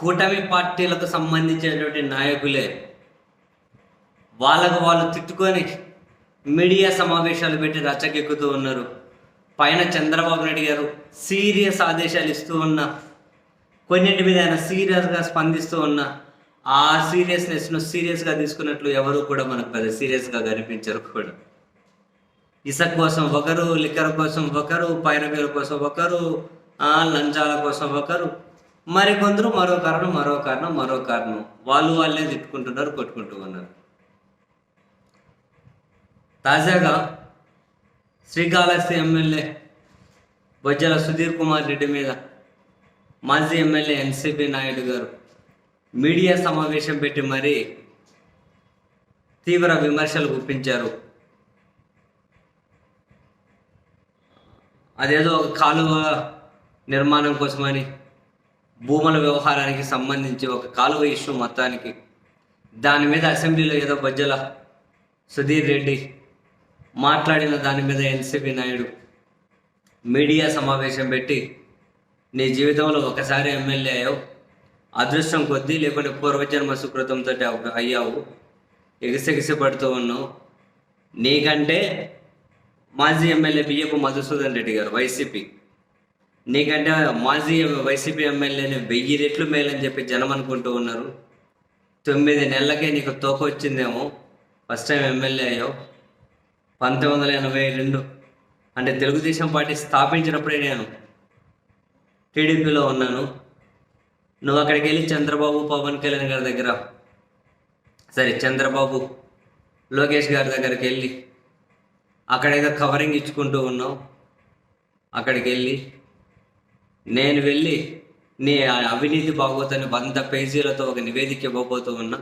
కూటమి పార్టీలకు సంబంధించినటువంటి నాయకులే వాళ్ళకు వాళ్ళు తిట్టుకొని మీడియా సమావేశాలు పెట్టి రచ్చకెక్కుతూ ఉన్నారు. పైన చంద్రబాబు నాయుడు గారు సీరియస్ ఆదేశాలు ఇస్తూ ఉన్నా కొన్నింటి మీద ఆయన సీరియస్గా స్పందిస్తూ ఉన్నా ఆ సీరియస్నెస్ను సీరియస్గా తీసుకున్నట్లు ఎవరు కూడా మనకు పెద్ద సీరియస్గా కనిపించరు కూడా. ఇసక్ కోసం ఒకరు లిక్కర్ కోసం ఒకరు పైరవీల కోసం ఒకరు లంచాల కోసం ఒకరు మరికొందరు మరో కారణం మరో కారణం మరో కారణం. వాళ్ళు వాళ్ళే తిట్టుకుంటున్నారు కొట్టుకుంటూ ఉన్నారు. తాజాగా శ్రీకాళహస్తి ఎమ్మెల్యే బొజ్జల సుధీర్ కుమార్ రెడ్డి మీద మాజీ ఎమ్మెల్యే ఎన్సిపి నాయుడు గారు మీడియా సమావేశం పెట్టి మరీ తీవ్ర విమర్శలు గుప్పించారు. అదేదో ఒక కాలువ నిర్మాణం కోసమని భూముల వ్యవహారానికి సంబంధించి ఒక కాలువ ఇష్యూ మొత్తానికి. దాని మీద అసెంబ్లీలో ఏదో బజ్జల సుధీర్ రెడ్డి మాట్లాడిన దాని మీద ఎన్సిపి నాయుడు మీడియా సమావేశం పెట్టి నీ జీవితంలో ఒకసారి ఎమ్మెల్యే అయ్యావు. అదృష్టం కొద్దీ లేకుంటే పూర్వజన్మ సుకృతంతో అయ్యావు. ఎగిసెగిసి పడుతూ ఉన్నావు. నీకంటే మాజీ ఎమ్మెల్యే బియ్యపు మధుసూదన్ రెడ్డి గారు వైసీపీ నీకంటే మాజీ వైసీపీ ఎమ్మెల్యేని వెయ్యి రెట్లు మేలని చెప్పి జనం అనుకుంటూ ఉన్నారు. తొమ్మిది నెలలకే నీకు తోక వచ్చిందేమో. ఫస్ట్ టైం ఎమ్మెల్యే అయ్యో పంతొమ్మిది వందల ఎనభై రెండు అంటే తెలుగుదేశం పార్టీ స్థాపించినప్పుడే నేను టీడీపీలో ఉన్నాను. నువ్వు అక్కడికి వెళ్ళి చంద్రబాబు పవన్ కళ్యాణ్ గారి దగ్గర సరే చంద్రబాబు లోకేష్ గారి దగ్గరికి వెళ్ళి అక్కడ ఏదో కవరింగ్ ఇచ్చుకుంటూ ఉన్నావు. అక్కడికి వెళ్ళి నేను వెళ్ళి నీ అవినీతి బాగోతని వంద పేజీలతో ఒక నివేదిక ఇవ్వబోతూ ఉన్నా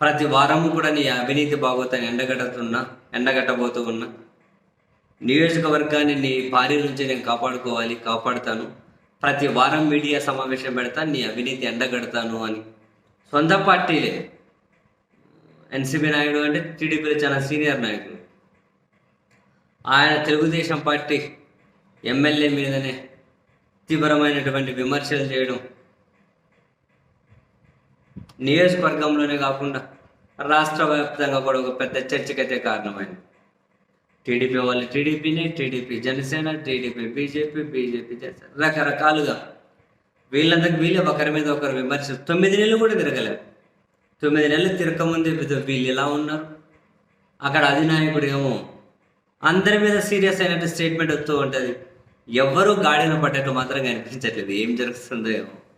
ప్రతి వారము కూడా నీ అవినీతి బాగోతని ఎండగడుతున్నా ఎండగట్టబోతూ ఉన్నా నియోజకవర్గాన్ని నీ భార్య నుంచి నేను కాపాడుకోవాలి కాపాడుతాను. ప్రతి వారం మీడియా సమావేశం పెడతాను నీ అవినీతి ఎండగడతాను అని. సొంత పార్టీలే. ఎన్సీబీ నాయుడు అంటే టీడీపీలో చాలా సీనియర్ నాయకుడు ఆయన తెలుగుదేశం పార్టీ ఎమ్మెల్యే మీదనే తీవ్రమైనటువంటి విమర్శలు చేయడం. నియోజకవర్గంలోనే కాకుండా రాష్ట్ర వ్యాప్తంగా కూడా ఒక పెద్ద చర్చకైతే కారణమైంది. టీడీపీ వాళ్ళు టీడీపీని TDP Janasena TDP BJP BJP Janasena రకరకాలుగా వీళ్ళందరికి వీళ్ళే ఒకరి మీద ఒకరు విమర్శ తొమ్మిది నెలలు కూడా తిరగలేదు తొమ్మిది నెలలు తిరగకముందే వీళ్ళు ఎలా ఉన్నారు? అక్కడ అధినాయకుడు ఏమో అందరి మీద సీరియస్ అయినట్టు స్టేట్మెంట్ వస్తూ ఉంటుంది. ఎవ్వరూ గాడిన పడ్డట్టు మాత్రం కనిపించట్లేదు. ఏం జరుగుతుందో ఏమో.